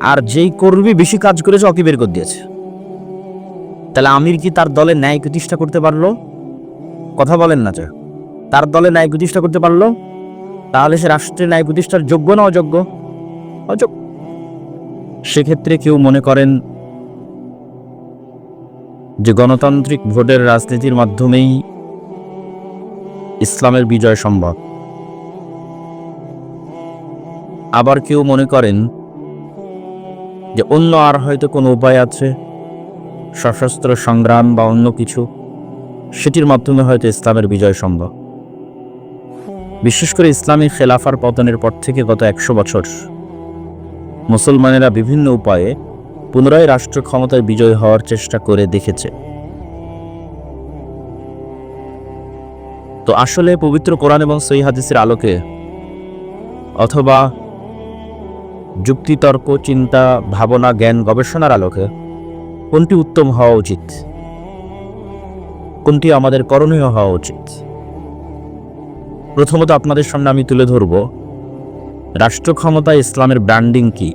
আর যেই কর্মী বেশি কাজ করেছে, ওকে বের করে দিয়েছে। তাহলে আমির কি তার দলে ন্যায় প্রতিষ্ঠা করতে পারল? কথা বলেন না যে তার দলে ন্যায় প্রতিষ্ঠা করতে পারল? তাহলে সে রাষ্ট্রের ন্যায় প্রতিষ্ঠার যোগ্য না অযোগ্য? অযোগ্য। সেক্ষেত্রে কেউ মনে করেন যে গণতান্ত্রিক ভোটের রাজনীতির মাধ্যমেই ইসলামের বিজয় সম্ভব। আবার কেউ মনে করেন যে অন্য আর হয়তো কোনো উপায় আছে? সশস্ত্র সংগ্রাম বা অন্য কিছু? সেটির মাধ্যমে হয়তো ইসলামের বিজয় সম্ভব। বিশেষ করে ইসলামী খেলাফার পতনের পর থেকে গত একশো বছর, মুসলমানেরা বিভিন্ন উপায়ে পুনরায় রাষ্ট্র ক্ষমতায় বিজয় হওয়ার চেষ্টা করে দেখেছে। তো আসলে পবিত্র কোরআন এবং সই হাদিসের আলোকে অথবা যুক্তিতর্ক, চিন্তা, ভাবনা, জ্ঞান, গবেষণার আলোকে কোনটি উত্তম হওয়া উচিত? কোনটি আমাদের করণীয় হওয়া উচিত? প্রথমত আপনাদের সামনে আমি তুলে ধরব, রাষ্ট্র ক্ষমতা ইসলামের ব্র্যান্ডিং কি?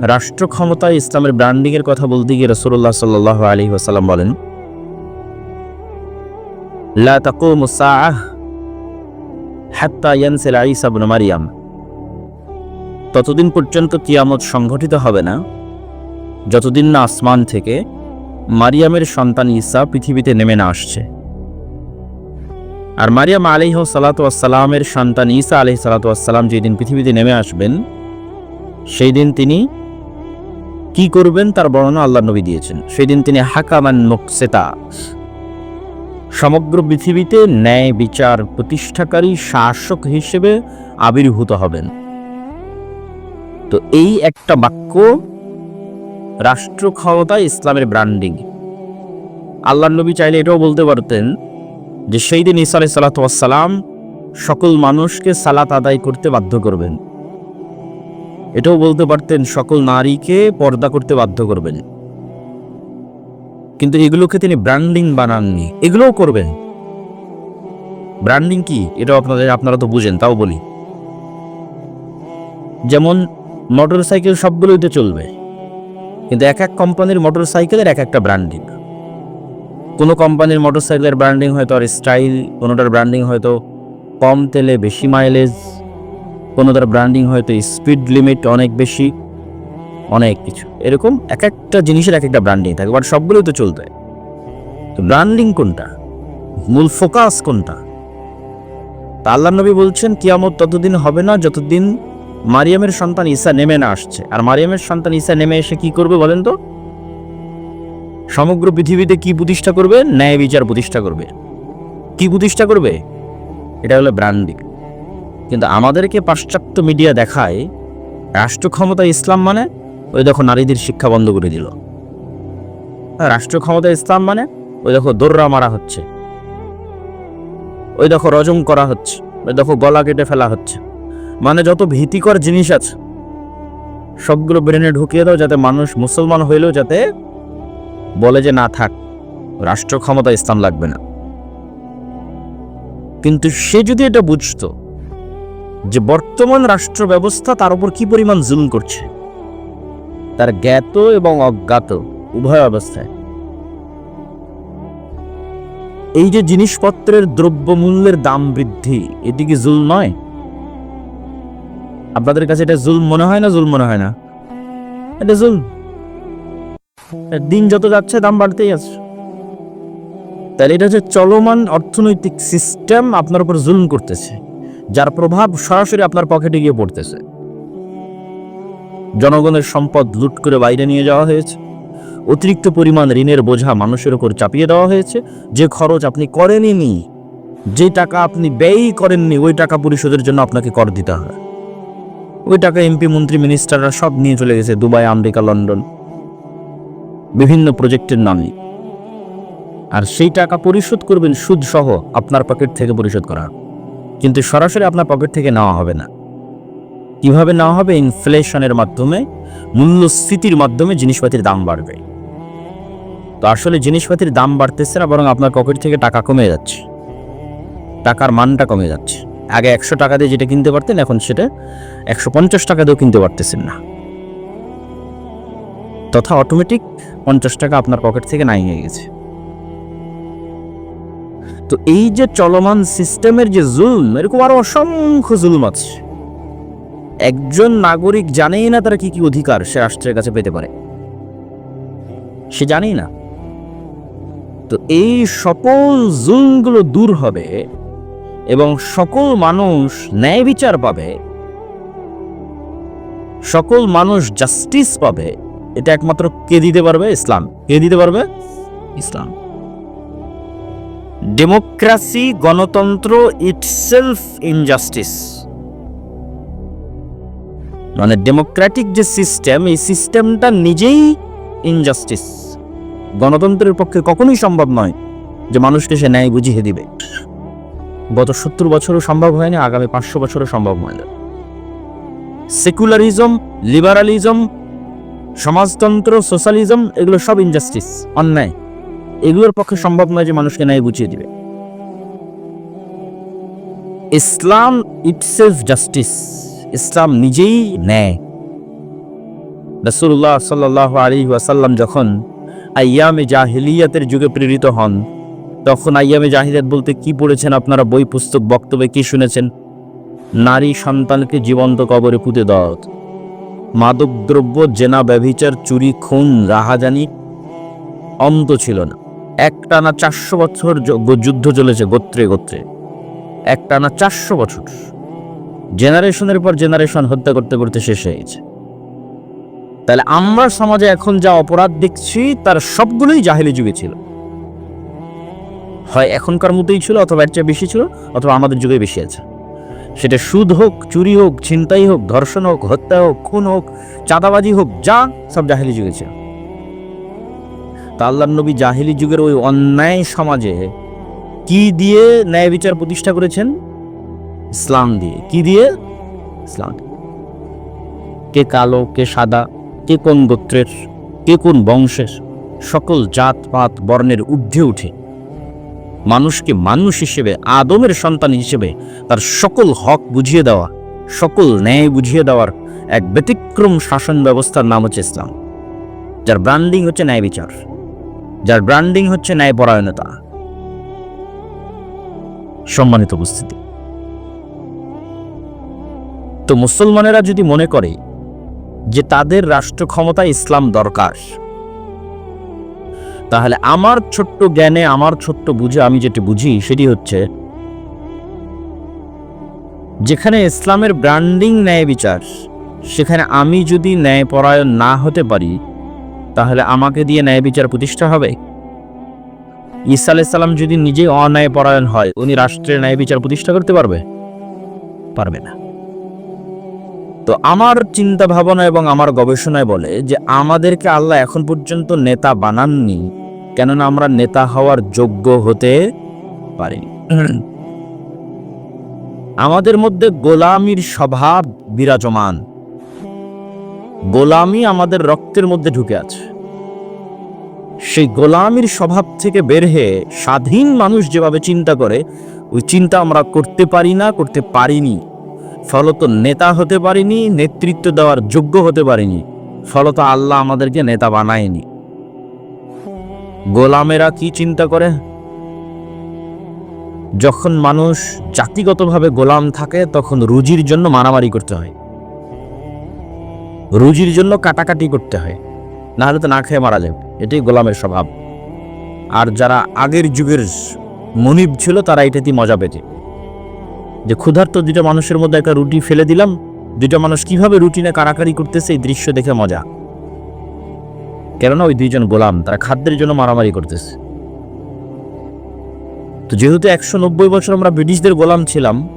রাষ্ট্র ক্ষমতায় ইসলামের ব্র্যান্ডিং এর কথা বলতে গিয়ে রসুল্লাহ সাল্লাহ আলী ওসাল্লাম বলেন, লা তাকুমু হাত্তা ইয়ানসিলা ঈসা ইবনে ততদিন পর্যন্ত কিয়ামত সংঘটিত হবে না। যতদিন না আসমান থেকে মারিয়ামের সন্তান ঈসা পৃথিবীতে নেমে না আসছে। আর মারিয়াম আলিহ সালাতামের সন্তান ঈসা আলহ সালাতাম যেদিন পৃথিবীতে নেমে আসবেন সেই দিন তিনি কি করবেন তার বর্ণনা আল্লাহ নবী দিয়েছেন। সেই দিন তিনি হাকামান মুকসেতা, সমগ্র পৃথিবীতে ন্যায় বিচার প্রতিষ্ঠাকারী শাসক হিসেবে আবির্ভূত হবেন। তো এই একটা বাক্য রাষ্ট্র ক্ষমতা ইসলামের ব্র্যান্ডিং আল্লাহ নবী চাইলে এটাও বলতে পারতেন যে সেই দিন ইসা আলাই সালাতাম সকল মানুষকে সালাত আদায় করতে বাধ্য করবেন। এটাও বলতে পারতেন সকল নারীকে পর্দা করতে বাধ্য করবেন। কিন্তু এগুলোকে তিনি ব্র্যান্ডিং বানাননি। এগুলোও করবেন। ব্র্যান্ডিং কি? এটাও আপনাদের আপনারা তো বুঝেন, তাও বলি। যেমন মোটর সাইকেল সবগুলোইতে চলবে। কিন্তু এক এক কোম্পানির মোটর সাইকেলের এক একটা ব্র্যান্ডিং কোনো কোম্পানির মোটর সাইকেলের ব্র্যান্ডিং হয়তো আর স্টাইল কোনোটার ব্র্যান্ডিং হয়তো কম তেলে বেশি মাইলেজ কোনোটার ব্র্যান্ডিং হয়তো স্পিড লিমিট অনেক বেশি, অনেক কিছু। এরকম এক একটা জিনিসের এক একটা ব্র্যান্ডিং থাকে বাট সবগুলোই তো চলতে। তো ব্র্যান্ডিং কোনটা? মূল ফোকাস কোনটা? তা আল্লাহ নবী বলছেন, কিয়ামত ততদিন হবে না যতদিন মারিয়ামের সন্তান ঈসা নেমে না আসছে। আর মারিয়ামের সন্তান ঈসা নেমে এসে কি করবে বলেন তো? সমগ্র পৃথিবীতে কি প্রতিষ্ঠা করবে? ন্যায় বিচার প্রতিষ্ঠা করবে। কি প্রতিষ্ঠা করবে? এটা হলো ব্র্যান্ডিং কিন্তু আমাদেরকে পাশ্চাত্য মিডিয়া দেখায় রাষ্ট্র ক্ষমতা ইসলাম মানে ওই দেখো নারীদের শিক্ষা বন্ধ করে দিল। হ্যাঁ, রাষ্ট্র ক্ষমতা ইসলাম মানে ওই দেখো দোররা মারা হচ্ছে। ওই দেখো রজম করা হচ্ছে। ওই দেখো গলা কেটে ফেলা হচ্ছে। মানে যত ভীতিকর জিনিস আছে, সবগুলো ব্রেনে ঢুকিয়ে দাও যাতে মানুষ মুসলমান হইলেও যাতে বলে যে না থাক, রাষ্ট্র ক্ষমতা ইসলাম লাগবে না। কিন্তু সে যদি এটা বুঝতো যে বর্তমান রাষ্ট্র ব্যবস্থা তার উপর কি পরিমাণ জুম করছে, তার জ্ঞাত এবং অজ্ঞাত উভয় অবস্থায়, এই যে জিনিসপত্রের দ্রব্যমূল্যের দাম বৃদ্ধি, এটি কি জুল নয়? আপনাদের কাছে এটা জুল মনে হয় না জুল মনে হয় না? এটা জুল দিন যত যাচ্ছে, দাম বাড়তেই আছে। তাহলে এটা হচ্ছে চলমান অর্থনৈতিক সিস্টেম আপনার উপর জুলম করতেছে, যার প্রভাব সরাসরি আপনার পকেটে গিয়ে পড়তেছে। জনগণের সম্পদ লুট করে বাইরে নিয়ে যাওয়া হয়েছে। অতিরিক্ত পরিমাণ ঋণের বোঝা মানুষের উপর চাপিয়ে দেওয়া হয়েছে। যে খরচ আপনি করেননি, যে টাকা আপনি ব্যয়ই করেননি, ওই টাকা পরিশোধের জন্য আপনাকে কর দিতে হয় ওই টাকা এমপি মন্ত্রী মিনিস্টাররা সব নিয়ে চলে গেছে, দুবাই, আমেরিকা, লন্ডন। বিভিন্ন প্রজেক্টের নামে আর সেই টাকা পরিশোধ করবেন সুদ সহ আপনার পকেট থেকে পরিশোধ করা। কিন্তু সরাসরি আপনার পকেট থেকে নেওয়া হবে না। কীভাবে নেওয়া হবে? ইনফ্লেশনের মাধ্যমে, মূল্যস্ফীতির মাধ্যমে জিনিসপাতির দাম বাড়বে। তো আসলে জিনিসপাতির দাম বাড়তেছে না, বরং আপনার পকেট থেকে টাকা কমে যাচ্ছে। টাকার মানটা কমে যাচ্ছে। আগে একশো টাকা দিয়ে যেটা কিনতে পারতেন, এখন সেটা একশো পঞ্চাশ টাকা দিয়েও কিনতে পারতেছেন না। তথা অটোমেটিক পঞ্চাশ টাকা আপনার পকেট থেকে নাই হয়ে গেছে। তো এই যে চলমান সিস্টেমের যে জুলম, এরকম আরও অসংখ্য জুলম আছে। একজন নাগরিক জানেই না তারা কি কি অধিকার সে রাষ্ট্রের কাছে পেতে পারে। সে জানেই না। তো এই সকল জুলগুলো দূর হবে এবং সকল মানুষ ন্যায় বিচার পাবে। সকল মানুষ জাস্টিস পাবে। এটা একমাত্র কে দিতে পারবে? ইসলাম। কে দিতে পারবে? ইসলাম। ডেমোক্রাসি গণতন্ত্র ইটসেলফ ইনজাস্টিস মানে ডেমোক্রেটিক যে সিস্টেম এই সিস্টেমটা নিজেই ইনজাস্টিস গণতন্ত্রের পক্ষে কখনোই সম্ভব নয় যে মানুষকে সে ন্যায় বুঝিয়ে দিবে। গত সত্তর বছরও সম্ভব হয়নি, আগামী পাঁচশো বছরও সম্ভব হয় না সেকুলারিজম, লিবারালিজম, সমাজতন্ত্র, সোশ্যালিজম, এগুলো সব ইনজাস্টিস অন্যায়। এগুলোর পক্ষে সম্ভব নয় যে মানুষকে ন্যায় বুঝিয়ে দিবে। ইসলাম ইটসেলফ জাস্টিস ইসলাম নিজেই ন্যায়। রসুল্লাহ সাল্লাহ আলী ওয়াসাল্লাম যখন আয়ামে জাহিলিয়াতের যুগে প্রেরিত হন তখন আইয়ামে জাহিলিয়াত বলতে কি পড়েছেন আপনারা? বই, পুস্তক, বক্তব্যে কি শুনেছেন? নারী সন্তানকে জীবন্ত কবরে পুঁতে দেওয়া। মাদকদ্রব্য, জেনা, ব্যভিচার, চুরি, খুন, রাহাজানি অন্ত ছিল না। একটানা চারশো বছর যুদ্ধ চলেছে গোত্রে গোত্রে। একটানা চারশো বছর। জেনারেশনের পর জেনারেশন হত্যা করতে করতে শেষ হয়ে গেছে। তাহলে আমরা সমাজে এখন যা অপরাধ দেখছি, তার সবগুলোই জাহেলি যুগে ছিল। হয় এখনকার মতোই ছিল অথবা এর চেয়ে বেশি ছিল, অথবা আমাদের যুগে বেশি আছে। সেটা সুদ হোক, চুরি হোক, ছিনতাই হোক, ধর্ষণ হোক, হত্যা হোক, খুন হোক, চাঁদাবাজি হোক, যা সব জাহেলি যুগে ছিল। তা নবী জাহেলি যুগের ওই অন্যায় সমাজে কি দিয়ে ন্যায় বিচার প্রতিষ্ঠা করেছেন? ইসলাম দিয়ে। কি দিয়ে? ইসলাম কে কালো, কে সাদা, কে কোন গোত্রের, কে কোন বংশের, সকল জাত পাত বর্ণের ঊর্ধ্বে উঠে মানুষকে মানুষ হিসেবে, আদমের সন্তান হিসেবে তার সকল হক বুঝিয়ে দেওয়া, সকল ন্যায় বুঝিয়ে দেওয়ার এক ব্যতিক্রম শাসন ব্যবস্থার নাম হচ্ছে ইসলাম। যার ব্র্যান্ডিং হচ্ছে ন্যায় বিচার। যার ব্র্যান্ডিং হচ্ছে ন্যায়পরায়ণতা সম্মানিত উপস্থিতি। তো মুসলমানেরা যদি মনে করে যে তাদের রাষ্ট্র ক্ষমতায় ইসলাম দরকার তাহলে আমার ছোট্ট জ্ঞানে, আমার ছোট্ট বুঝে আমি যেটি বুঝি, সেটি হচ্ছে যেখানে ইসলামের ব্র্যান্ডিং ন্যায় বিচার, সেখানে আমি যদি ন্যায়পরায়ণ না হতে পারি, তাহলে আমাকে দিয়ে ন্যায় বিচার প্রতিষ্ঠা হবে? ঈসা আলাইসাল্লাম যদি নিজেই অন্যায়পরায়ণ হয়, উনি রাষ্ট্রের ন্যায় বিচার প্রতিষ্ঠা করতে পারবে? পারবে না। তো আমার চিন্তা ভাবনা এবং আমার গবেষণায় বলে যে আমাদেরকে আল্লাহ এখন পর্যন্ত নেতা বানাননি, কেননা আমরা নেতা হওয়ার যোগ্য হতে পারিনি। আমাদের মধ্যে গোলামির স্বভাব বিরাজমান। গোলামি আমাদের রক্তের মধ্যে ঢুকে আছে। সেই গোলামির স্বভাব থেকে বের হয়ে স্বাধীন মানুষ যেভাবে চিন্তা করে, ওই চিন্তা আমরা করতে পারি না, করতে পারিনি। ফলত নেতা হতে পারিনি, নেতৃত্ব দেওয়ার যোগ্য হতে পারিনি, ফলত আল্লাহ আমাদেরকে নেতা বানায়নি। গোলামেরা কি চিন্তা করে? যখন মানুষ জাতিগতভাবে গোলাম থাকে, তখন রুজির জন্য মারামারি করতে হয়। রুজির জন্য কাটাকাটি করতে হয় না হলে তো না খেয়ে মারা যাবে, এটাই গোলামের স্বভাব। আর যারা আগের যুগের মনিব ছিল, তারা এটাতেই মজা পেতে। যে ক্ষুধার্ত দুটো মানুষের মধ্যে একটা রুটি ফেলে দিলাম দুটো মানুষ কীভাবে রুটিনে কারাকারি করতেছে এই দৃশ্য দেখে মজা। কেননা ওই দুইজন গোলাম, তারা খাদ্যের জন্য মারামারি করতেছে। তো যেহেতু একশো নব্বই বছর আমরা ব্রিটিশদের গোলাম ছিলাম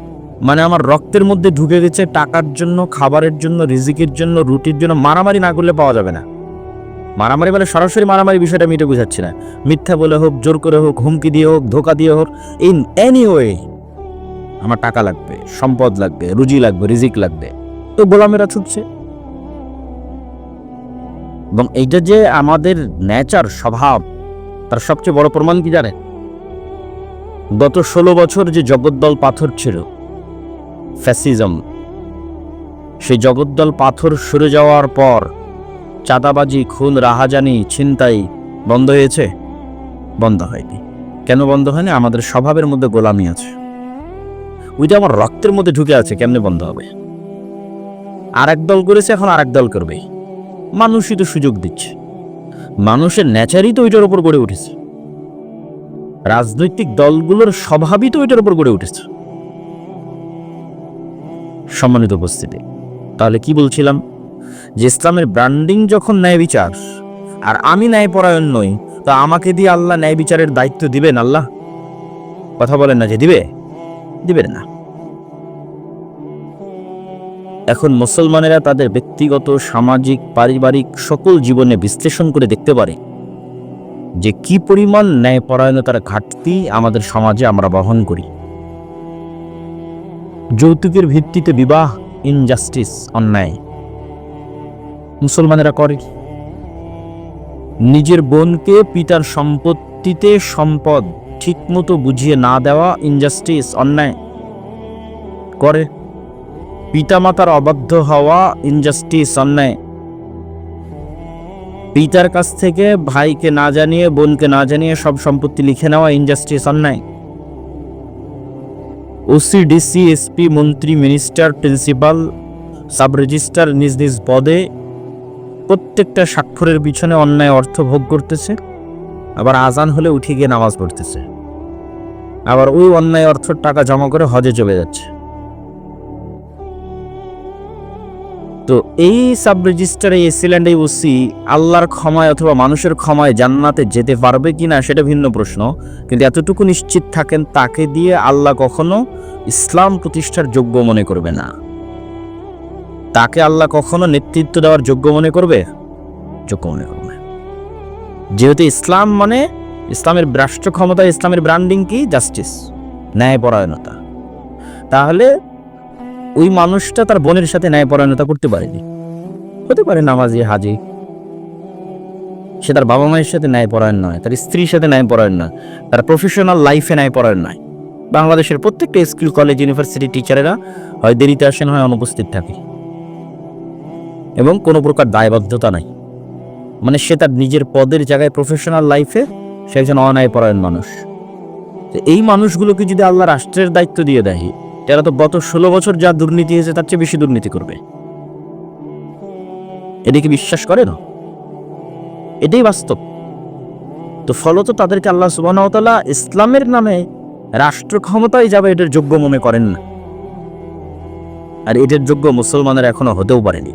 মানে আমার রক্তের মধ্যে ঢুকে গেছে টাকার জন্য, খাবারের জন্য, রিজিকের জন্য, রুটির জন্য মারামারি না করলে পাওয়া যাবে না। মারামারি মানে সরাসরি মারামারি বিষয়টা আমি এটা বুঝাচ্ছি না। মিথ্যা বলে হোক, জোর করে হোক, হুমকি দিয়ে হোক, ধোকা দিয়ে হোক ইন এনি ওয়ে আমার টাকা লাগবে, সম্পদ লাগবে, রুজি লাগবে, রিজিক লাগবে। তো গোলামেরা ছুটছে। এবং এইটা যে আমাদের নেচার স্বভাব, তার সবচেয়ে বড় প্রমাণ কি জানেন? গত ষোলো বছর যে জগদ্দল পাথর ছিল, ফ্যাসিজম, সেই জগদ্দল পাথর সরে যাওয়ার পর চাঁদাবাজি, খুন, রাহাজানি, ছিনতাই বন্ধ হয়েছে? বন্ধ হয়নি। কেন বন্ধ হয়নি? আমাদের স্বভাবের মধ্যে গোলামি আছে। ওইটা আমার রক্তের মধ্যে ঢুকে আছে, কেমনে বন্ধ হবে? আর এক দল করেছে, এখন আর এক দল করবে। মানুষই তো সুযোগ দিচ্ছে। মানুষের নেচারই তো ওইটার উপর গড়ে উঠেছে। রাজনৈতিক দলগুলোর স্বভাবই তো ওইটার উপর গড়ে উঠেছে। সম্মানিত উপস্থিতি, তাহলে কি বলছিলাম? যে ইসলামের ব্র্যান্ডিং যখন ন্যায় বিচার, আর আমি ন্যায়পরায়ণ নই, তা আমাকে দিয়ে আল্লাহ ন্যায় বিচারের দায়িত্ব দিবেন আল্লাহ? কথা বলেন না যে দিবে? দিবেন না। এখন মুসলমানেরা তাদের ব্যক্তিগত, সামাজিক, পারিবারিক সকল জীবনে বিশ্লেষণ করে দেখতে পারে যে কি পরিমাণ ন্যায়পরায়ণতার ঘাটতি আমাদের সমাজে আমরা বহন করি। যৌতুকের ভিত্তিতে বিবাহ ইনজাস্টিস অন্যায়। মুসলমানেরা করে নিজের বোনকে পিতার সম্পত্তিতে সম্পদ ঠিকমতো বুঝিয়ে না দেওয়া ইনজাস্টিস অন্যায় করে। পিতামাতার অবাধ্য হওয়া ইনজাস্টিস অন্যায়। পিতার কাছ থেকে ভাইকে না জানিয়ে, বোনকে না জানিয়ে সব সম্পত্তি লিখে নেওয়া ইনজাস্টিস অন্যায়। ওসি ডিসি এসপি মন্ত্রী মিনিস্টার প্রিন্সিপাল সাব রেজিস্ট্রার নিজ নিজ পদে প্রত্যেকটা স্বাক্ষরের পিছনে অন্যায় অর্থ ভোগ করতেছে। আবার আজান হলে উঠে গিয়ে নামাজ পড়তেছে। আবার ওই অন্যায় অর্থের টাকা জমা করে হজে চলে যাচ্ছে। তো এই সাব রেজিস্টার এসিল্যান্ড এই ওসি আল্লাহর ক্ষমায় অথবা মানুষের ক্ষমায় জান্নাতে যেতে পারবে কিনা সেটা ভিন্ন প্রশ্ন। কিন্তু এতটুকু নিশ্চিত থাকেন, তাকে দিয়ে আল্লাহ কখনো ইসলাম প্রতিষ্ঠার যোগ্য মনে করবে না। তাকে আল্লাহ কখনো নেতৃত্ব দেওয়ার যোগ্য মনে করবে? যোগ্য মনে করবে যেহেতু ইসলাম মানে ইসলামের রাষ্ট্র ক্ষমতা, ইসলামের ব্র্যান্ডিং কি? জাস্টিস ন্যায়পরায়ণতা। তাহলে ওই মানুষটা তার বোনের সাথে ন্যায়পরায়ণতা করতে পারেনি। হতে পারে নামাজি, হাজি। সে তার বাবা মায়ের সাথে ন্যায়পরায়ণ নয়, তার স্ত্রীর সাথে ন্যায়পরায়ণ নয়, তার প্রফেশনাল লাইফে ন্যায়পরায়ণ নয়। বাংলাদেশের প্রত্যেকটা স্কুল কলেজ ইউনিভার্সিটি টিচারেরা হয় দেরিতে আসেন, হয় অনুপস্থিত থাকে। এবং কোনো প্রকার দায়বদ্ধতা নাই। মানে সে তার নিজের পদের জায়গায় প্রফেশনাল লাইফে সে একজন অন্যায়পরায়ণ মানুষ। তো এই মানুষগুলোকে যদি আল্লাহ রাষ্ট্রের দায়িত্ব দিয়ে দেয়, তারা তো গত ষোলো বছর যা দুর্নীতি হয়েছে তার চেয়ে বেশি দুর্নীতি করবে। এদিকে বিশ্বাস করে না? এটাই বাস্তব। তো ফলত তাদেরকে আল্লাহ সুবাহতাল্লাহ ইসলামের নামে রাষ্ট্র ক্ষমতায় যাবে এটার যোগ্য মনে করেন না। আর এটার যোগ্য মুসলমানের এখনও হতেও পারেনি।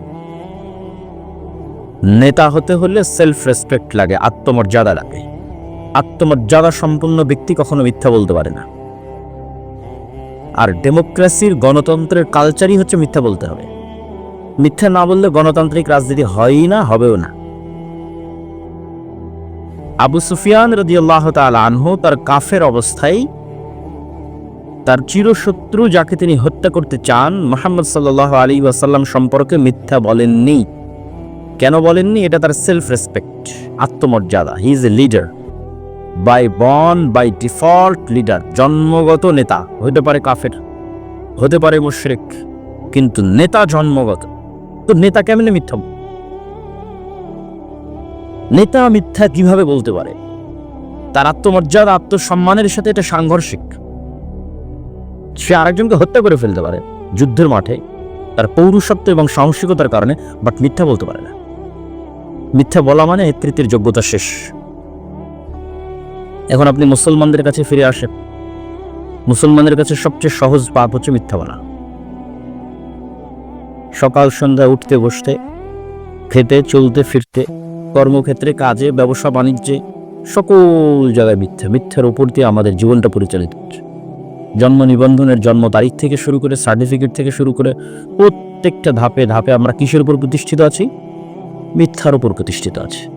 নেতা হতে হলে সেলফ রেসপেক্ট লাগে, আত্মমর্যাদা লাগে। আত্মমর্যাদা সম্পন্ন ব্যক্তি কখনো মিথ্যা বলতে পারে না। আর ডেমোক্রেসির গণতন্ত্রের কালচারই হচ্ছে মিথ্যা বলতে হবে। মিথ্যা না বললে গণতান্ত্রিক রাজনীতি হয়ই না, হবেও না। আবু সুফিয়ান রদিয়াল্লাহ তাল আনহু তার কাফের অবস্থায় তার চিরশত্রু যাকে তিনি হত্যা করতে চান, মোহাম্মদ সাল্লাহ আলী ওয়াসাল্লাম সম্পর্কে মিথ্যা বলেননি। কেন বলেননি? এটা তার সেলফ রেসপেক্ট আত্মমর্যাদা। He is a leader by born by default leader জন্মগত নেতা। হতে পারে কাফের, হতে পারে মুশরিক, কিন্তু নেতা জন্মগত। তো নেতা কেমনে মিথ্যা নেতা মিথ্যা কীভাবে বলতে পারে? তার আত্মমর্যাদা, আত্মসম্মানের সাথে এটা সাংঘর্ষিক। সে আরেকজনকে হত্যা করে ফেলতে পারে। যুদ্ধের মাঠে, তার পৌরুষত্ব এবং সাহসিকতার কারণে বাট মিথ্যা বলতে পারে না। মিথ্যা বলা মানে নেতৃত্বের যোগ্যতা শেষ। এখন আপনি মুসলমানদের কাছে ফিরে আসেন। মুসলমানদের কাছে সবচেয়ে সহজ পাপ হচ্ছে মিথ্যা বলা। সকাল, সন্ধ্যা উঠতে, বসতে, খেতে, চলতে, ফিরতে, কর্মক্ষেত্রে, কাজে, ব্যবসা, বাণিজ্যে, সকল জায়গায় মিথ্যা। মিথ্যার উপর দিয়ে আমাদের জীবনটা পরিচালিত হচ্ছে। জন্ম নিবন্ধনের জন্ম তারিখ থেকে শুরু করে, সার্টিফিকেট থেকে শুরু করে প্রত্যেকটা ধাপে ধাপে আমরা কিসের উপর প্রতিষ্ঠিত আছি? মিথ্যার উপর প্রতিষ্ঠিত আছে।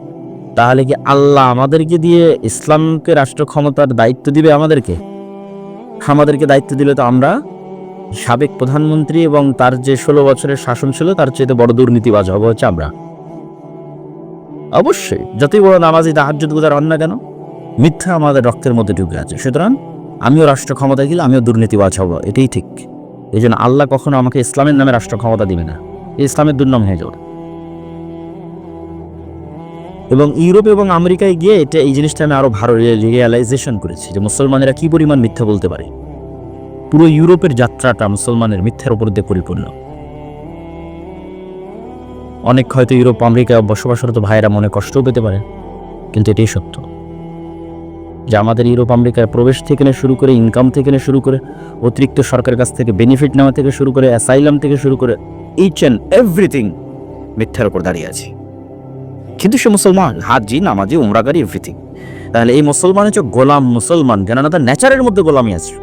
তাহলে কি আল্লাহ আমাদেরকে দিয়ে ইসলামকে রাষ্ট্র ক্ষমতার দায়িত্ব দিবে আমাদেরকে? আমাদেরকে দায়িত্ব দিলে তো আমরা সাবেক প্রধানমন্ত্রী এবং তার যে ষোলো বছরের শাসন ছিল, তার চেয়ে বড় দুর্নীতিবাজ হব হচ্ছে আমরা। অবশ্যই, যতই বড় নামাজি তাহাজ্জুদ গুজার হন না কেন, মিথ্যা আমাদের রক্তের মধ্যে ঢুকে আছে। সুতরাং আমিও রাষ্ট্র ক্ষমতায় গেলে আমিও দুর্নীতিবাজ হব, এটাই ঠিক। এই জন্য আল্লাহ কখনো আমাকে ইসলামের নামে রাষ্ট্র ক্ষমতা দিবে না। ইসলামের দুর্নাম হয়ে যাবে। এবং ইউরোপ এবং আমেরিকায় গিয়ে এটা এই জিনিসটা আমি আরও ভালো রিয়েলাইজেশন করেছি যে মুসলমানেরা কী পরিমাণ মিথ্যা বলতে পারে। পুরো ইউরোপের যাত্রাটা মুসলমানের মিথ্যার উপর দিয়ে পরিপূর্ণ। অনেক হয়তো ইউরোপ, আমেরিকায় বসবাসরত ভাইয়েরা মনে কষ্টও পেতে পারে, কিন্তু এটাই সত্য। যে আমাদের ইউরোপ, আমেরিকায় প্রবেশ থেকে শুরু করে ইনকাম থেকে শুরু করে, অতিরিক্ত সরকারের কাছ থেকে বেনিফিট নেওয়া থেকে শুরু করে অ্যাসাইলাম থেকে শুরু করে ইচ অ্যান্ড এভরিথিং মিথ্যার উপর দাঁড়িয়ে আছে। কিন্তু সে মুসলমান, হাজি, নামাজি, উমরাগারি, এভরিথিং। তাহলে এই মুসলমান হচ্ছে গোলাম মুসলমান, কেননা তার ন্যাচারের মধ্যে গোলামি আছে।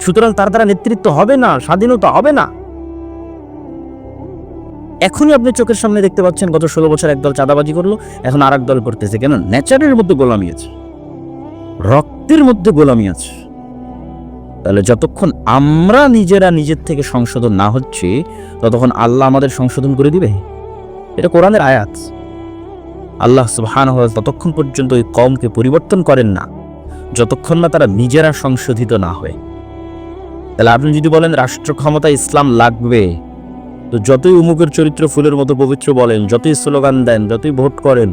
সুতরাং তার দ্বারা নেতৃত্ব হবে না, স্বাধীনতা হবে না। এখনই আপনি চোখের সামনে দেখতে পাচ্ছেন, গত ষোলো বছর একদল চাঁদাবাজি করল, এখন আর দল করতেছে। কেন? ন্যাচারের মধ্যে গোলামি আছে। রক্তের মধ্যে গোলামি আছে। তাহলে যতক্ষণ আমরা নিজেরা নিজের থেকে সংশোধন না হচ্ছি, ততক্ষণ আল্লাহ আমাদের সংশোধন করে দিবে? এটা কোরআনের আয়াত। আল্লাহ সুবহান ততক্ষণ পর্যন্ত ওই কমকে পরিবর্তন করেন না, যতক্ষণ না তারা নিজেরা সংশোধিত না হয়। তাহলে আপনি যদি বলেন রাষ্ট্র ক্ষমতা ইসলাম লাগবে, তো যতই উমুকের চরিত্র ফুলের মতো পবিত্র বলেন, যতই স্লোগান দেন, যতই ভোট করেন,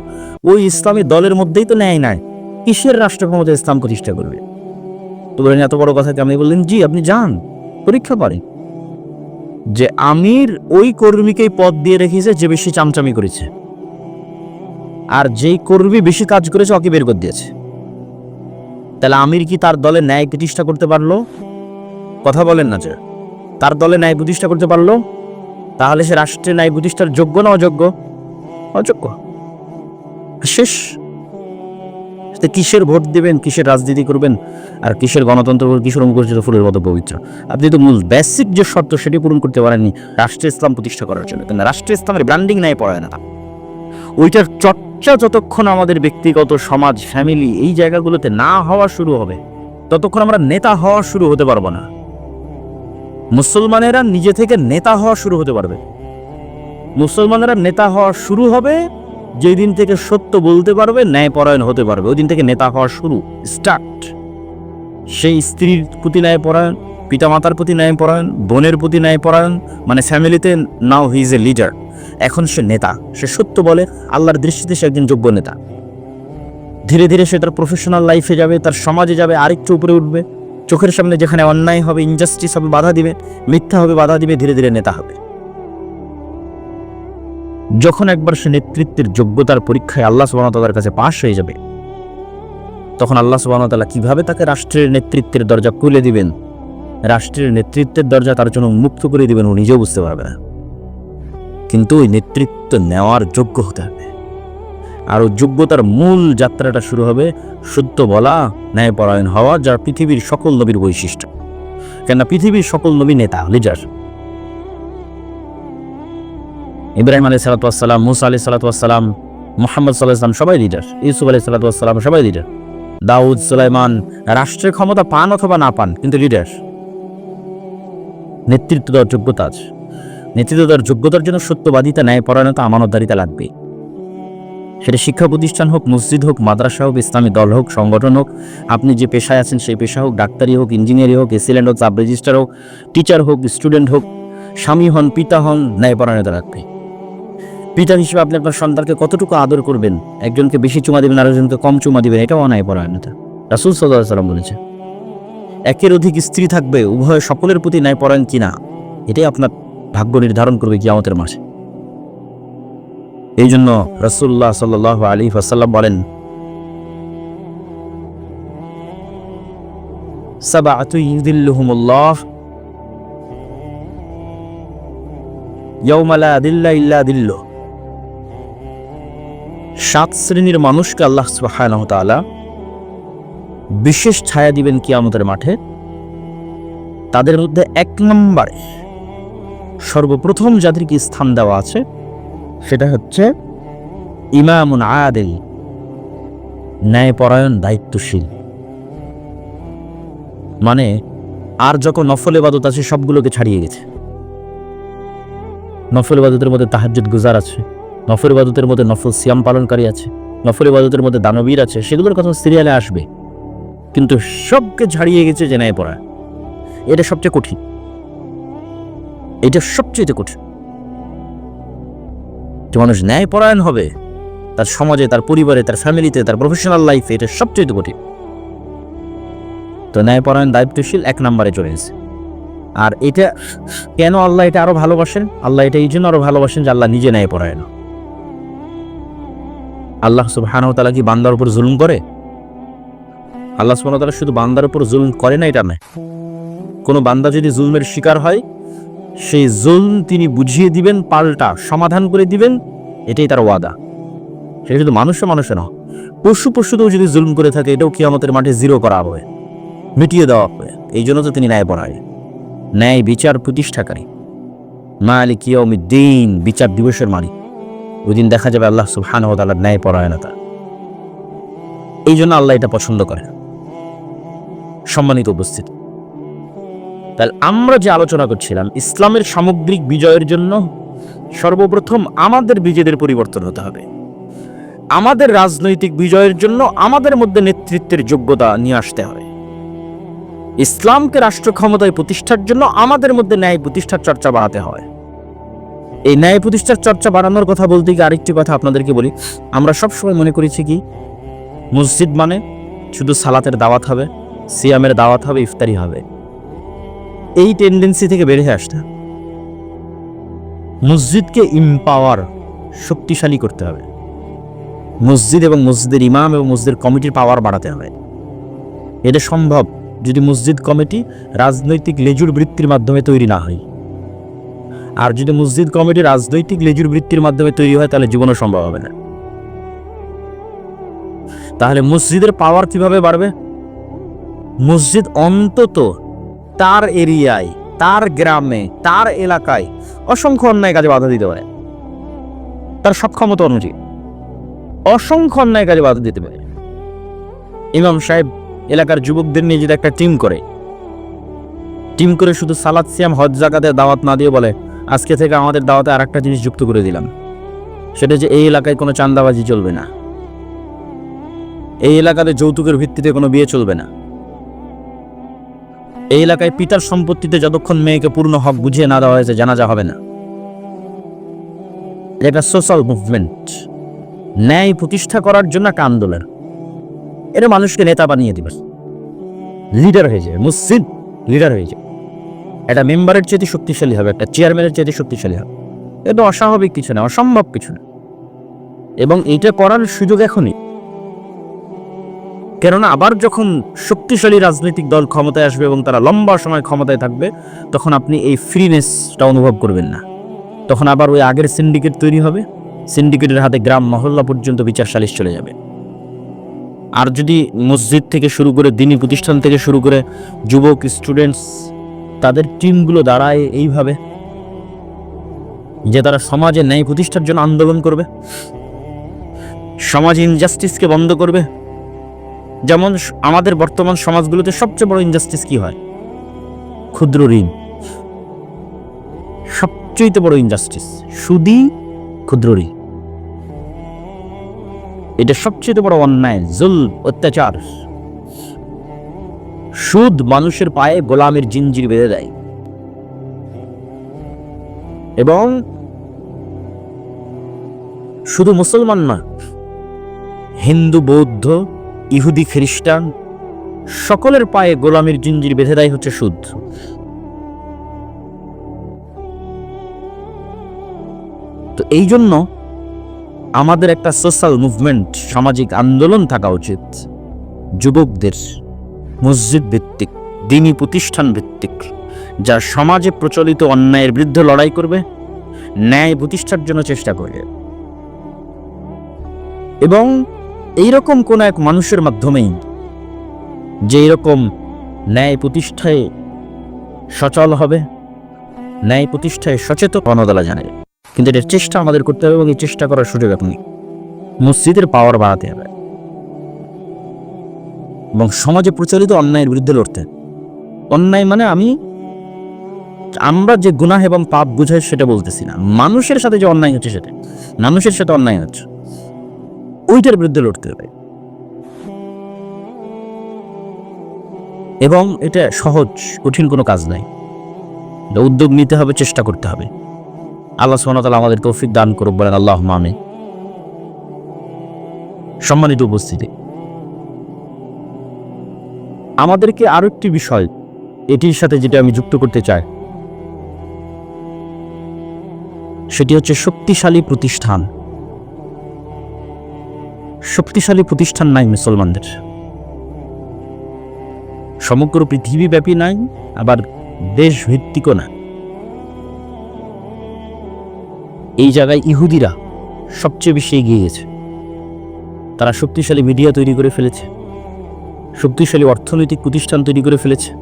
ওই ইসলামী দলের মধ্যেই তো ন্যায় নাই। কিসের রাষ্ট্র ক্ষমতা ইসলাম প্রতিষ্ঠা করবে? তো বলেন এত বড় কথাকে আমি বললেন, জি, আপনি যান, পরীক্ষা করেন। যে আমির ওই কর্মীকেই পদ দিয়ে রেখেছে যে বেশি চামচামি করেছে। আর যেই কর্মী বেশি কাজ করেছে, ওকে বের করে দিয়েছে। তাহলে আমির কি তার দলে ন্যায় প্রতিষ্ঠা করতে পারল? কথা বলেন না যে। তার দলে ন্যায় প্রতিষ্ঠা করতে পারল? তাহলে সে রাষ্ট্রের ন্যায় প্রতিষ্ঠার যোগ্য না অযোগ্য? অযোগ্য। শেষ। তো কিসের ভোট দেবেন, কিসের রাজনীতি করবেন, আর কিসের গণতন্ত্র কিসের অঙ্কুরিত ফুলের মতো পবিত্র। আপনি তো মূল বেসিক যে শর্ত, সেটি পূরণ করতে পারেননি রাষ্ট্র ইসলাম প্রতিষ্ঠা করার জন্য। কিন্তু রাষ্ট্র ইসলামের ব্র্যান্ডিং নাই পড়ায় না ওইটার চর্চা যতক্ষণ আমাদের ব্যক্তিগত সমাজ ফ্যামিলি এই জায়গাগুলোতে না হওয়া শুরু হবে, ততক্ষণ আমরা নেতা হওয়া শুরু হতে পারব না। মুসলমানেরা নিজে থেকে নেতা হওয়া শুরু হতে পারবে। মুসলমানেরা নেতা হওয়া শুরু হবে যেই দিন থেকে সত্য বলতে পারবে, ন্যায়পরায়ণ হতে পারবে। ওই দিন থেকে নেতা হওয়া শুরু স্টার্ট সেই স্ত্রীর প্রতি ন্যায়পরায়ণ, পিতামাতার প্রতি ন্যায়পরায়ণ, বোনের প্রতি ন্যায়পরায়ণ মানে ফ্যামিলিতে নাও হি ইজ এ লিডার এখন সে নেতা, সে সত্য বলে, আল্লাহর দৃষ্টিতে সে একজন যোগ্য নেতা। ধীরে ধীরে সে তার প্রফেশনাল লাইফে যাবে, তার সমাজে যাবে, আরেকটু উপরে উঠবে। চোখের সামনে যেখানে অন্যায় হবে ইনজাস্টিস হবে, বাধা দিবে, মিথ্যা হবে, বাধা দিবে, ধীরে ধীরে নেতা হবে। যখন একবার সে নেতৃত্বের যোগ্যতার পরীক্ষায় আল্লাহ সুবাহতালার কাছে পাশ হয়ে যাবে, তখন আল্লাহ সুবাহতাল্লাহ কীভাবে তাকে রাষ্ট্রের নেতৃত্বের দরজা খুলে দিবেন? রাষ্ট্রের নেতৃত্বের দরজা তার জন্য মুক্ত করে দিবেন ও নিজেও বুঝতে পারবে না। কিন্তু ওই নেতৃত্ব নেওয়ার যোগ্য হতে হবে। আর যোগ্যতার মূল যাত্রাটা শুরু হবে সত্য বলা, ন্যায়পরায়ণ হওয়া, যার পৃথিবীর সকল নবীর বৈশিষ্ট্য। কেননা পৃথিবীর সকল নবী নেতা, লিডার। ইব্রাহিম আলী সালাতাম মুসা আলি সালাতাম মোহাম্মদ সাল্লাহ ইসলাম সবাই লিডার ইউসুফ আলি সালাতাম সবাই লিডার দাউদ, সুলাইমান, রাষ্ট্রের ক্ষমতা পান অথবা না পান, কিন্তু লিডার নেতৃত্ব দেওয়ার যোগ্যতা আছে। নেতৃত্ব দেওয়ার যোগ্যতার জন্য সত্যবাদিতা ন্যায়পরায়ণতা আমানতদারিতা লাগবে। সেটা শিক্ষা প্রতিষ্ঠান হোক, মসজিদ হোক, মাদ্রাসা হোক, ইসলামী দল হোক, সংগঠন হোক, আপনি যে পেশায় আছেন সেই পেশা হোক, ডাক্তারি হোক, ইঞ্জিনিয়ারি হোক এসিল্যান্ড হোক, সাব রেজিস্টার হোক, টিচার হোক, স্টুডেন্ট হোক, স্বামী হন, পিতা হন ন্যায়পরায়ণতা রাখবে পিতা হিসেবে আপনি আপনার সন্তানকে কতটুকু আদর করবেন? একজনকে বেশি চুমা দিবেন, আরেকজনকে কম চুমা দিবেন, এটাও অন্যায়পরায়ণতা রাসুল সাল্লাহ সাল্লাম বলেছে একের অধিক স্ত্রী থাকবে, উভয় সকলের প্রতি ন্যায়পরায়ণ কিনা? এটাই আপনার ভাগ্য নির্ধারণ করবে কিয়ামতের মাসে এই জন্য রসুল্লাহ সাল্লাহ আলী আসাল্লাম বলেন, সাবাআতু ইউদিল্লুহুমুল্লাহ ইয়াউমা লা দিল্লা ইল্লা দিল্লুহ। সাত শ্রেণির মানুষকে আল্লাহ তাআলা বিশেষ ছায়া দিবেন কিয়ামতের মাঠে। তাদের মধ্যে এক নম্বরে সর্বপ্রথম যাদেরকে স্থান দেওয়া আছে, সেটা হচ্ছে ইমামুন আদেল, ন্যায়পরায়ণ, দায়িত্বশীল। মানে আর যখন নফল এবাদত আছে, সবগুলোকে ছাড়িয়ে গেছে। নফল ইবাদতের মধ্যে তাহাজ্জুদ গুজার আছে। নফল ইবাদতের মধ্যে নফল সিয়াম পালনকারী আছে নফর ইবাদতের মধ্যে দানবীর আছে, সেগুলোর কথা সিরিয়ালে আসবে। কিন্তু সবকে ছাড়িয়ে গেছে যে ন্যায় পড়া। এটা সবচেয়ে কঠিন। এটা সবচেয়ে কঠিন। যে মানুষ ন্যায় পরায়ণ হবে, তার সমাজে, তার পরিবারে, তার ফ্যামিলিতে, তার প্রফেশনাল লাইফে এটা সবচেয়ে কঠিন। তো ন্যায়পরায়ণ দায়িত্বশীল এক নম্বরে চলে এসেছে আর এটা কেন আল্লাহ এটা আরও ভালোবাসেন? আল্লাহ এটা এই জন্য আরও ভালোবাসেন যে আল্লাহ নিজে ন্যায়পরায়ণ আল্লাহ সুবহানাহু তাআলা কি বান্দার উপর জুলুম করে? আল্লাহ সুবহানাহু তাআলা শুধু বান্দার উপর জুলুম করে না, এটা নয়। কোনো বান্দা যদি জুলমের শিকার হয়, সেই জুলম তিনি বুঝিয়ে দিবেন, পাল্টা সমাধান করে দিবেন, এটাই তার ওয়াদা। সে শুধু মানুষে মানুষে না পশু পশুতেও যদি জুলুম করে থাকে, এটাও কিয়ামতের মাঠে জিরো করা হবে, মিটিয়ে দেওয়া হবে। এই জন্য তো তিনি ন্যায় পড়ায় ন্যায় বিচার প্রতিষ্ঠাকারী। মালিক দিন বিচার দিবসের মালিক। ওই দিন দেখা যাবে আল্লাহ সুবহানাহু ওয়া তাআলার ন্যায় পরায়ণতা এই জন্য আল্লাহ এটা পছন্দ করে সম্মানিত উপস্থিত। তাহলে আমরা যে আলোচনা করছিলাম, ইসলামের সামগ্রিক বিজয়ের জন্য সর্বপ্রথম আমাদের বিজেদের পরিবর্তন হতে হবে। আমাদের রাজনৈতিক বিজয়ের জন্য আমাদের মধ্যে নেতৃত্বের যোগ্যতা নিয়ে আসতে হবে। ইসলামকে রাষ্ট্র ক্ষমতায় প্রতিষ্ঠার জন্য আমাদের মধ্যে ন্যায় প্রতিষ্ঠার চর্চা বাড়াতে হয় এই ন্যায় প্রতিষ্ঠার চর্চা বাড়ানোর কথা বলতে গিয়ে আরেকটি কথা আপনাদেরকে বলি। আমরা সবসময় মনে করেছি কি, মসজিদ মানে শুধু সালাতের দাওয়াত হবে, সিয়ামের দাওয়াত হবে, ইফতারি হবে। এই টেন্ডেন্সি থেকে বেরিয়ে আসতে মসজিদকে ইম্পাওয়ার শক্তিশালী করতে হবে। মসজিদ এবং মসজিদের ইমাম এবং মসজিদের কমিটির পাওয়ার বাড়াতে হবে। এটা সম্ভব যদি মসজিদ কমিটি রাজনৈতিক লেজুর বৃত্তির মাধ্যমে তৈরি না হয়। আর যদি মসজিদ কমিটি রাজনৈতিক লেজুর বৃত্তির মাধ্যমে তৈরি হয়, তাহলে জীবনও সম্ভব হবে না। তাহলে মসজিদের পাওয়ার কীভাবে বাড়বে? মসজিদ অন্তত তার এরিয়ায়, তার গ্রামে, তার এলাকায় অসংখ্য অন্যায় কাজে বাধা দিতে পারে। তার সক্ষমতা অনুযায়ী অসংখ্য অন্যায় কাজে বাধা দিতে পারে। ইমাম সাহেব এলাকার যুবকদের নিয়ে যদি একটা টিম করে টিম করে শুধু সালাদ, সিয়াম, হজ, জাকাতে দাওয়াত না দিয়ে বলে আজকে থেকে আমাদের দাওয়াতে আর একটা জিনিস যুক্ত করে দিলাম। সেটা যে এই এলাকায় কোনো চান্দাবাজি চলবে না। এই এলাকাতে যৌতুকের ভিত্তিতে কোনো বিয়ে চলবে না। এই এলাকায় পিতার সম্পত্তিতে যতক্ষণ মেয়েকে পূর্ণ হক বুঝিয়ে না দেওয়া হয়েছে, জানাজা হবে না। এটা সোশ্যাল মুভমেন্ট ন্যায় প্রতিষ্ঠা করার জন্য একটা আন্দোলন। এটা মানুষকে নেতা বানিয়ে দিবে। লিডার হয়ে যায় মসজিদ লিডার হয়ে যায় একটা মেম্বারের চেয়ে শক্তিশালী হবে, একটা চেয়ারম্যানের চেয়ে শক্তিশালী হবে। এটা অস্বাভাবিক কিছু না, অসম্ভব কিছু না। এবং এইটা করার সুযোগ এখনই। কেননা আবার যখন শক্তিশালী রাজনৈতিক দল ক্ষমতায় আসবে এবং তারা লম্বা সময় ক্ষমতায় থাকবে, তখন আপনি এই ফ্রিনেসটা অনুভব করবেন না। তখন আবার ওই আগের সিন্ডিকেট তৈরি হবে সিন্ডিকেটের হাতে গ্রাম মহল্লা পর্যন্ত বিচার সালিশ চলে যাবে। আর যদি মসজিদ থেকে শুরু করে, দিনী প্রতিষ্ঠান থেকে শুরু করে, যুবক স্টুডেন্টস তাদের টিমগুলো দাঁড়ায় এইভাবে, যে তারা সমাজে ন্যায় প্রতিষ্ঠার জন্য আন্দোলন করবে, সমাজ ইনজাস্টিসকে বন্ধ করবে। যেমন আমাদের বর্তমান সমাজগুলোতে সবচেয়ে বড় ইনজাস্টিস কি হয়? ক্ষুদ্র ঋণ। সবচেয়ে বড় ইনজাস্টিস সুদি ক্ষুদ্র ঋণ। এটা সবচেয়ে বড় অন্যায় জুল অত্যাচার। সুদ মানুষের পায়ে গোলামের জিঞ্জির বেঁধে দেয়। এবং শুধু মুসলমান না, হিন্দু, বৌদ্ধ, ইহুদি, খ্রিস্টান, সকলের পায়ে গোলামের জিঞ্জির বেঁধে দেয় হচ্ছে সুদ। তো এই জন্য আমাদের একটা সোশ্যাল মুভমেন্ট সামাজিক আন্দোলন থাকা উচিত, যুবকদের। মসজিদ ভিত্তিক, দিনী প্রতিষ্ঠান ভিত্তিক, যা সমাজে প্রচলিত অন্যায়ের বিরুদ্ধে লড়াই করবে, ন্যায় প্রতিষ্ঠার জন্য চেষ্টা করবে এবং এইরকম কোন এক মানুষের মাধ্যমেই যে এরকম ন্যায় প্রতিষ্ঠায় সচল হবে, ন্যায় প্রতিষ্ঠায় সচেতন গণদলা জানে কিন্তু এটার চেষ্টা আমাদের করতে হবে এবং এই চেষ্টা করার সুযোগ নেই। মসজিদের পাওয়ার বাড়াতে হবে এবং সমাজে প্রচলিত অন্যায়ের বিরুদ্ধে লড়তে। অন্যায় মানে আমি, আমরা যে গুনাহ এবং পাপ বুঝাই সেটা বলতেছি না। মানুষের সাথে যে অন্যায় হচ্ছে সেটা। মানুষের সাথে অন্যায় হচ্ছে। ওইটার বিরুদ্ধে লড়তে হবে। এবং এটা সহজ, কঠিন কোনো কাজ নাই উদ্যোগ নিতে হবে, চেষ্টা করতে হবে। আল্লাহ সোহানতাল আমাদের তৌফিক দান করুক বলেন। আল্লাহ মামে সম্মানিত উপস্থিতি। আমাদেরকে আরও একটি বিষয়, এটির সাথে যেটা আমি যুক্ত করতে চাই, সেটি হচ্ছে শক্তিশালী প্রতিষ্ঠান। শক্তিশালী প্রতিষ্ঠান নাই মুসলমানদের। সমগ্র পৃথিবীব্যাপী নাই, আবার দেশ ভিত্তিকও না এই জায়গায় ইহুদিরা সবচেয়ে বেশি এগিয়ে গেছে। তারা শক্তিশালী মিডিয়া তৈরি করে ফেলেছে। শক্তিশালী অর্থনৈতিক প্রতিষ্ঠান তৈরি করে ফেলেছে।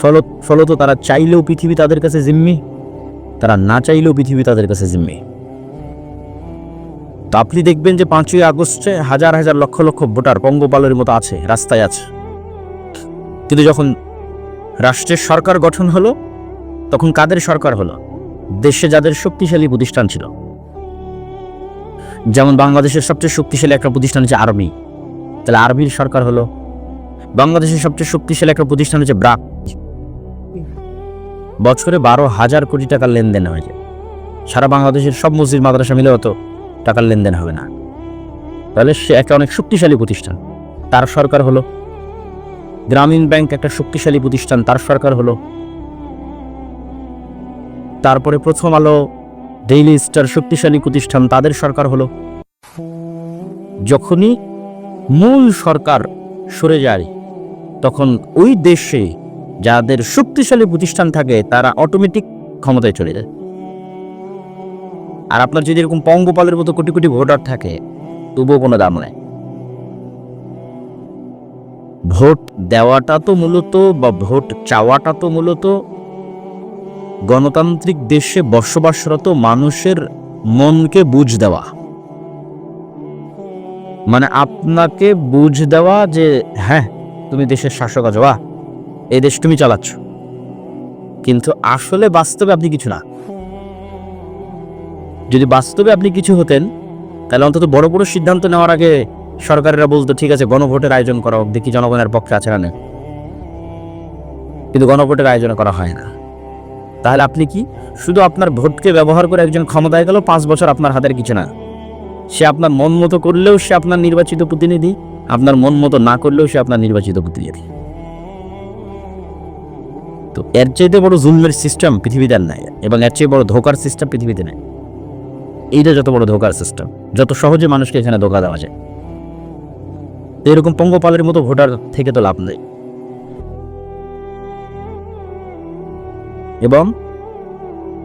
ফলত ফলত তারা চাইলেও পৃথিবী তাদের কাছে জিম্মি, তারা না চাইলেও পৃথিবী তাদের কাছে জিম্মি। তো আপনি দেখবেন যে পাঁচই আগস্টে হাজার হাজার লক্ষ লক্ষ ভোটার পঙ্গপালের মতো আছে, রাস্তায় আছে। কিন্তু যখন রাষ্ট্রের সরকার গঠন হলো, তখন কাদের সরকার হলো? দেশে যাদের শক্তিশালী প্রতিষ্ঠান ছিল। যেমন বাংলাদেশের সবচেয়ে শক্তিশালী একটা প্রতিষ্ঠান হচ্ছে আর্মি। তাহলে আর্মির সরকার হলো বাংলাদেশের সবচেয়ে শক্তিশালী একটা প্রতিষ্ঠান হচ্ছে ব্রাক। বছরে বারো হাজার কোটি টাকার লেনদেন হয়ে যায় সারা বাংলাদেশের সব মসজিদ, মাদ্রাসা মিলে অত টাকার লেনদেন হবে না। তাহলে সে একটা অনেক শক্তিশালী প্রতিষ্ঠান। তার সরকার হলো গ্রামীণ ব্যাংক একটা শক্তিশালী প্রতিষ্ঠান, তার সরকার হলো তারপরে প্রথম আলো ডেইলি স্টার শক্তিশালী প্রতিষ্ঠান, তাদের সরকার হলো যখনই মূল সরকার সরে যায় তখন ওই দেশে যাদের শক্তিশালী প্রতিষ্ঠান থাকে, তারা অটোমেটিক ক্ষমতায় চলে যায়। আর আপনার যদি এরকম পঙ্গপালের মতো কোটি কোটি ভোটার থাকে, তবুও কোনো দাম নেই। ভোট দেওয়াটা তো মূলত বা ভোট চাওয়াটা তো মূলত গণতান্ত্রিক দেশে বসবাসরত মানুষের মনকে বুঝ দেওয়া। মানে আপনাকে বুঝ দেওয়া যে হ্যাঁ তুমি দেশের শাসক আছো বাহ এই দেশ তুমি চালাচ্ছ। কিন্তু আসলে বাস্তবে আপনি কিছু না। যদি বাস্তবে আপনি কিছু হতেন, তাহলে অন্তত বড় বড় সিদ্ধান্ত নেওয়ার আগে সরকারেরা বলতো, ঠিক আছে, গণভোটের আয়োজন করা হোক দেখি জনগণের পক্ষে আছে না কিন্তু গণভোটের আয়োজন করা হয় না। তাহলে আপনি কি শুধু আপনার ভোটকে ব্যবহার করে একজন ক্ষমতায় গেল, পাঁচ বছর আপনার হাতের কিছু না? সে আপনার মন মতো করলেও সে আপনার নির্বাচিত প্রতিনিধি। আপনার মন মতো না করলেও সে আপনার নির্বাচিত প্রতিনিধি তো এর চাইতে বড় জুলমের সিস্টেম পৃথিবীতে নাই, এবং এর চেয়ে বড় ধোকার সিস্টেম পৃথিবীতে নেই। এইটা যত বড় ধোকার সিস্টেম যত সহজে মানুষকে এখানে ধোকা দেওয়া যায়। তো এরকম পঙ্গপালের মতো ভোটার থেকে তো লাভ নেই। এবং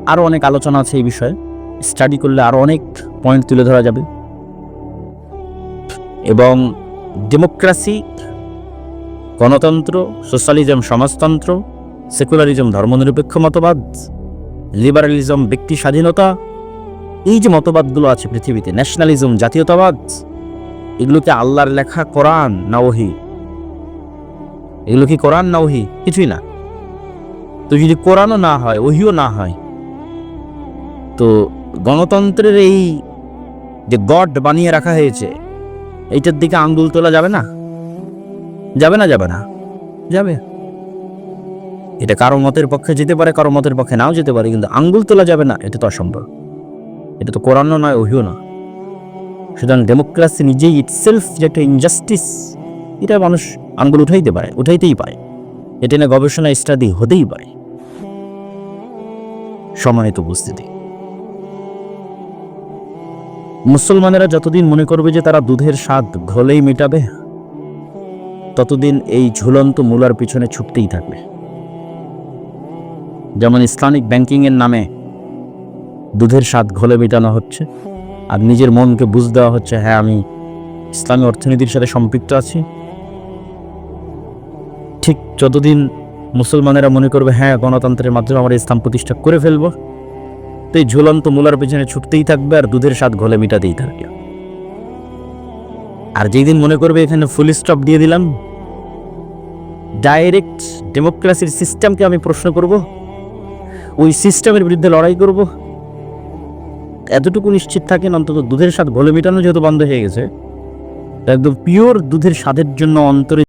আরও অনেক আলোচনা আছে এই বিষয়ে। স্টাডি করলে আরও অনেক পয়েন্ট তুলে ধরা যাবে। এবং ডেমোক্রেসি গণতন্ত্র সোশ্যালিজম সমাজতন্ত্র সেকুলারিজম ধর্মনিরপেক্ষ মতবাদ লিবারালিজম ব্যক্তি স্বাধীনতা, এই যে মতবাদগুলো আছে পৃথিবীতে ন্যাশনালিজম জাতীয়তাবাদ, এগুলোকে আল্লাহর লেখা কোরআন না ওহি? এগুলো কি কোরআন না ওহি? কিছুই না। তো যদি কোরআনও না হয়, ওহিও না হয়, তো গণতন্ত্রের এই যে গড বানিয়ে রাখা হয়েছে এইটার দিকে আঙ্গুল তোলা যাবে না? যাবে না যাবে না? যাবে। এটা কারও মতের পক্ষে যেতে পারে, কারও মতের পক্ষে নাও যেতে পারে, কিন্তু আঙ্গুল তোলা যাবে না, এটা তো অসম্ভব। এটা তো কোরআনও নয়, ওহিও না সুতরাং ডেমোক্রেসি নিজেই ইটসেলফ যে একটা ইনজাস্টিস এটা মানুষ আঙ্গুল উঠাইতে পারে, উঠাইতেই পারে। এটা নিয়ে গবেষণা স্টাডি হতেই পারে। সম্মানিত উপস্থিতি। মুসলমানেরা যতদিন মনে করবে যে তারা দুধের স্বাদ ঘোলেই মেটাবে, ততদিন এই ঝুলন্ত মূলার পিছনে ছুটতেই থাকবে। যেমন ইসলামিক ব্যাংকিং এর নামে দুধের স্বাদ ঘোলে মেটানো হচ্ছে, আর নিজের মনকে বুঝ দেওয়া হচ্ছে হ্যাঁ আমি ইসলামী অর্থনীতির সাথে সম্পৃক্ত আছি। ঠিক যতদিন মুসলমানেরা মনে করবে হ্যাঁ গণতন্ত্রের মাধ্যমে আমরা ইসলাম প্রতিষ্ঠা করে ফেলব তো এই ঝুলন্ত মূলার পেছনে ছুটতেই থাকবে আর দুধের স্বাদ ঘোলে মিটাতেই থাকবে। আর যেই দিন মনে করবে এখানে ফুল স্টপ দিয়ে দিলাম ডাইরেক্ট ডেমোক্রেসির সিস্টেমকে আমি প্রশ্ন করব, ওই সিস্টেমের বিরুদ্ধে লড়াই করব। এতটুকু নিশ্চিত থাকেন অন্তত দুধের স্বাদ ঘোলে মেটানো যেহেতু বন্ধ হয়ে গেছে একদম পিওর দুধের স্বাদের জন্য অন্তরে